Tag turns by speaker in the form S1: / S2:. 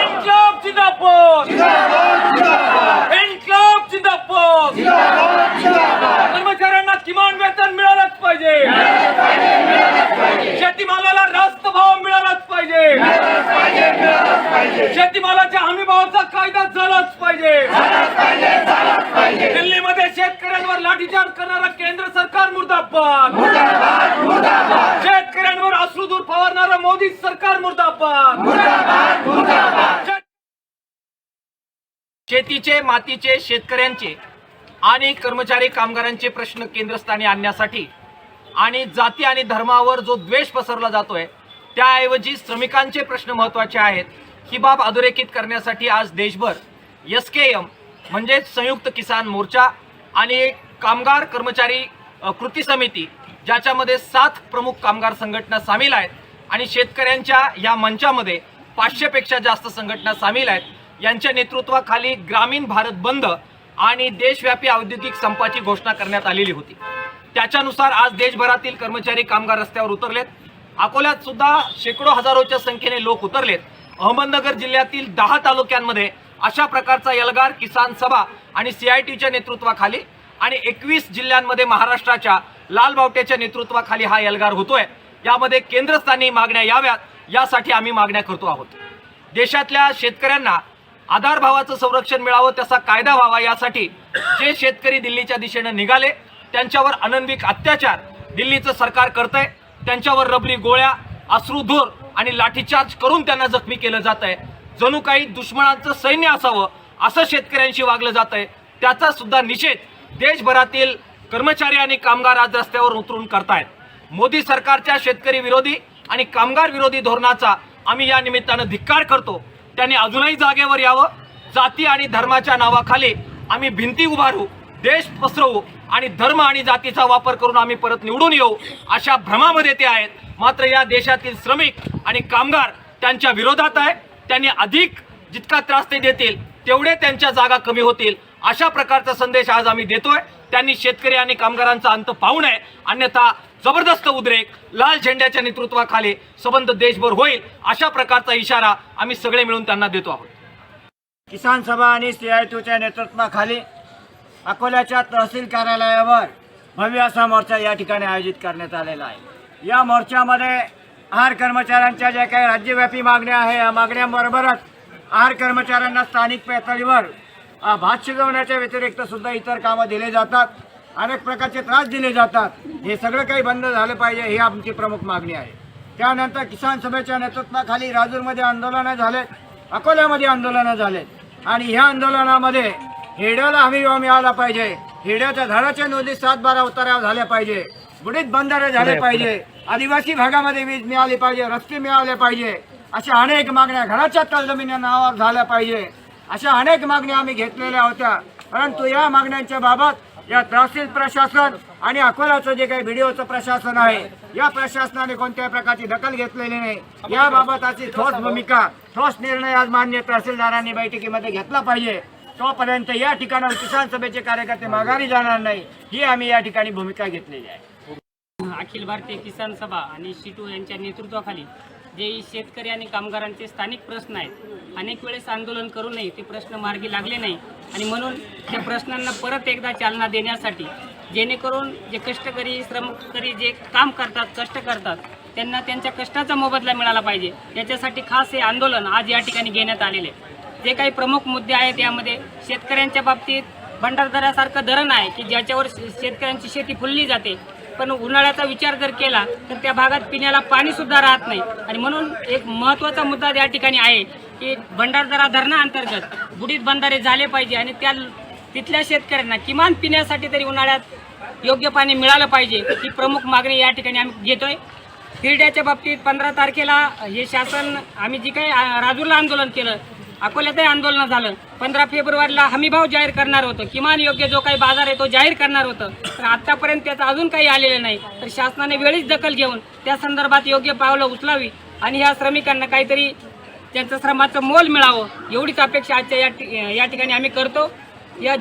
S1: इन्क्लाब जिंदाबाद इन्क्लाब जिंदाबाद कर्मचाऱ्यांना किमान वेतन मिळालंच पाहिजे. शेतीमालाला रास्त भाव मिळालाच पाहिजे शेतीमालाच्या हमी भावाचा कायदा झालाच पाहिजे. दिल्लीमध्ये शेतकऱ्यांवर लाठीचार्ज करणारा केंद्र सरकार मुर्दाबाद. मोदी सरकार मुर्दाबाद. शेत- शेतीचे मातीचे शेतकऱ्यांचे आणि कर्मचारी कामगारांचे प्रश्न केंद्रस्थानी आणण्यासाठी आणि जाती आणि धर्मावर जो द्वेष पसरला जातोय त्याऐवजी श्रमिकांचे प्रश्न महत्त्वाचे आहेत. ही बाब अधोरेखित करण्यासाठी आज देशभर एस के एम म्हणजेच संयुक्त किसान मोर्चा आणि कामगार कर्मचारी कृती समिती ज्याच्यामध्ये सात प्रमुख कामगार संघटना सामील आहेत. आणि शेतकऱ्यांच्या या मंचामध्ये पाचशेपेक्षा जास्त संघटना सामील आहेत. यांच्या नेतृत्वाखाली ग्रामीण भारत बंद आणि देशव्यापी औद्योगिक संपाची घोषणा करण्यात आलेली होती. त्याच्यानुसार आज देशभरातील कर्मचारी कामगार रस्त्यावर उतरलेत. अकोल्यात सुद्धा शेकडो हजारोच्या संख्येने लोक उतरलेत. अहमदनगर जिल्ह्यातील दहा तालुक्यांमध्ये अशा प्रकारचा एल्गार किसान सभा आणि सीआयटीच्या नेतृत्वाखाली आणि एकवीस जिल्ह्यांमध्ये महाराष्ट्राच्या लाल बावट्याच्या नेतृत्वाखाली हा एल्गार होतोय. यामध्ये केंद्रस्थानी मागण्या याव्यात यासाठी आम्ही मागण्या करतो आहोत. देशातल्या शेतकऱ्यांना आधारभावाचं संरक्षण मिळावं त्याचा कायदा व्हावा यासाठी जे शेतकरी दिल्लीच्या दिशेनं निघाले त्यांच्यावर अनन्विक अत्याचार दिल्लीचं सरकार करतंय त्यांच्यावर रबरी गोळ्या अश्रुधूर आणि लाठीचार्ज करून त्यांना जखमी केलं जात आहे जणू काही दुश्मनांचं सैन्य असावं असं शेतकऱ्यांशी वागलं जात आहे त्याचा सुद्धा निषेध देशभरातील कर्मचारी आणि कामगार आज रस्त्यावर उतरून करतायत. मोदी सरकारच्या शेतकरी विरोधी आणि कामगार विरोधी धोरणाचा आम्ही या निमित्तानं धिक्कार करतो. त्यांनी अजूनही जागेवर यावं. जाती आणि धर्माच्या नावाखाली आम्ही भिंती उभारू देश पसरवू आणि धर्म आणि जातीचा वापर करून आम्ही परत निवडून येऊ अशा भ्रमामध्ये ते आहेत. मात्र या देशातील श्रमिक आणि कामगार त्यांच्या विरोधात आहे. त्यांनी अधिक जितका त्रास ते देतील तेवढे त्यांच्या जागा कमी होतील. अशा प्रकारचा संदेश आज आम्ही देतोय. त्यांनी शेतकरी आणि कामगारांचा अंत पाहू नये. अन्यथा जबरदस्त उद्रेक लाल झेंड्याच्या नेतृत्वाखाली संबंध देशभर होईल अशा प्रकारचा इशारा आम्ही सगळे मिळून त्यांना देतो आहोत.
S2: किसान सभा आणि सीआयटूच्या नेतृत्वाखाली अकोल्याच्या तहसील कार्यालयावर भव्य असा मोर्चा या ठिकाणी आयोजित करण्यात आलेला आहे. या मोर्चामध्ये आहार कर्मचाऱ्यांच्या ज्या काही राज्यव्यापी मागण्या आहे या मागण्यांबरोबरच आहार कर्मचाऱ्यांना स्थानिक पातळीवर भात शिजवण्याच्या व्यतिरिक्त सुद्धा इतर कामं दिले जातात. अनेक प्रकारचे त्रास दिले जातात. हे सगळं काही बंद झालं पाहिजे ही आमची प्रमुख मागणी आहे. त्यानंतर किसान सभेच्या नेतृत्वाखाली राजूरमध्ये आंदोलनं झाले अकोल्यामध्ये आंदोलनं झाले. आणि ह्या आंदोलनामध्ये हेड्याला हमी भाव मिळाला पाहिजे. हेड्याच्या झाडाच्या नोंदी सात बारा उतारा झाल्या पाहिजे. बुडीत बंधारे झाले पाहिजे. आदिवासी भागामध्ये वीज मिळाली पाहिजे रस्ते मिळाले पाहिजे. अशा अनेक मागण्या घराच्या तलजमिनी नावावर झाल्या पाहिजे. अशा अनेक मागण्या आम्ही घेतलेल्या होत्या. परंतु या मागण्यांच्या बाबत या तहसील प्रशासन आणि अकोलाचं जे काही व्हिडिओचं प्रशासन आहे या प्रशासनाने कोणत्याही प्रकारची दखल घेतलेली नाही. याबाबत अशी ठोस भूमिका ठोस निर्णय आज मान्य तहसीलदारांनी बैठकीमध्ये घेतला पाहिजे. तोपर्यंत या ठिकाणावर किसान सभेचे कार्यकर्ते माघारी जाणार नाही. ही आम्ही या ठिकाणी भूमिका घेतलेली आहे.
S3: अखिल भारतीय किसान सभा आणि शिटू यांच्या नेतृत्वाखाली जे शेतकरी आणि कामगारांचे स्थानिक प्रश्न आहेत अनेक वेळेस आंदोलन करूनही ते प्रश्न मार्गी लागले नाही. आणि म्हणून त्या प्रश्नांना परत एकदा चालना देण्यासाठी जेणेकरून जे कष्टकरी श्रमकरी जे काम करतात कष्ट करतात त्यांना त्यांच्या कष्टाचा मोबदला मिळाला पाहिजे. याच्यासाठी खास हे आंदोलन आज या ठिकाणी घेण्यात आलेले आहे. जे काही प्रमुख मुद्दे आहेत यामध्ये शेतकऱ्यांच्या बाबतीत भंडारदऱ्यासारखं धरण आहे की ज्याच्यावर शे- शेतकऱ्यांची शेती फुलली जाते. पण उन्हाळ्याचा विचार जर केला तर त्या भागात पिण्याला पाणीसुद्धा राहत नाही. आणि म्हणून एक महत्त्वाचा मुद्दा या ठिकाणी आहे की भंडारदरा धरणाअंतर्गत बुडीत बंधारे झाले पाहिजे आणि त्या तिथल्या शेतकऱ्यांना किमान पिण्यासाठी तरी उन्हाळ्यात योग्य पाणी मिळालं पाहिजे ही प्रमुख मागणी या ठिकाणी आम्ही घेतोय. हिरड्याच्या बाबतीत पंधरा तारखेला हे शासन आम्ही जी काही राजूरला आंदोलन केलं अकोल्यातही आंदोलन झालं. पंधरा फेब्रुवारीला हमीभाव जाहीर करणार होतं. किमान योग्य जो काही बाजार आहे तो जाहीर करणार होतं. तर आत्तापर्यंत त्याचं अजून काही आलेलं नाही. तर शासनाने वेळीच दखल घेऊन त्या संदर्भात योग्य पावलं उचलावी आणि ह्या श्रमिकांना काहीतरी त्यांचं श्रमाचं मोल मिळावं एवढीच अपेक्षा आजच्या या या ठिकाणी आम्ही करतो. या